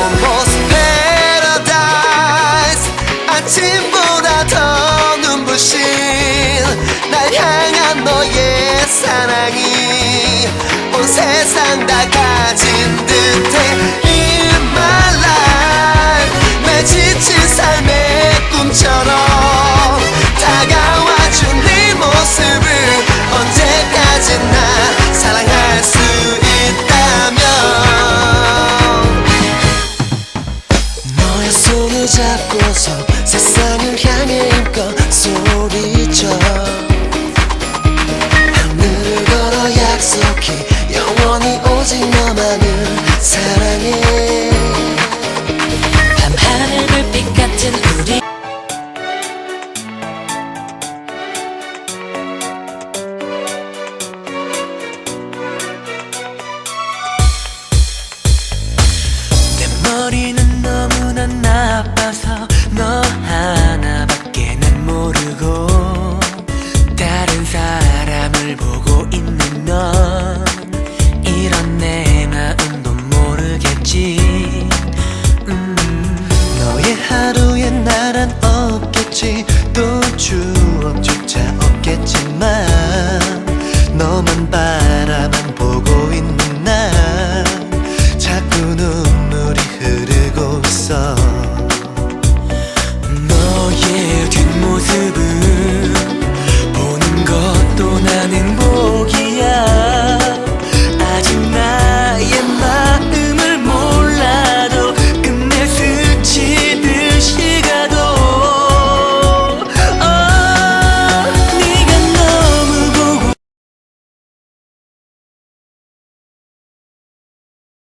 Almost paradise. 아침보다 더 눈부신 날 향한 너의 사랑이 온 세상 다 가진 듯해 In my life. 내 지친 삶의 꿈처럼 잡고서 세상을 향해 힘껏 소리쳐. 하늘을 걸어 약속해. 영원히 오직 너만을 사랑해 사람을 보고 있는 넌 이런 내 마음도 모르겠지. 음, 너의 하루에 나란 없겠지. 또 추억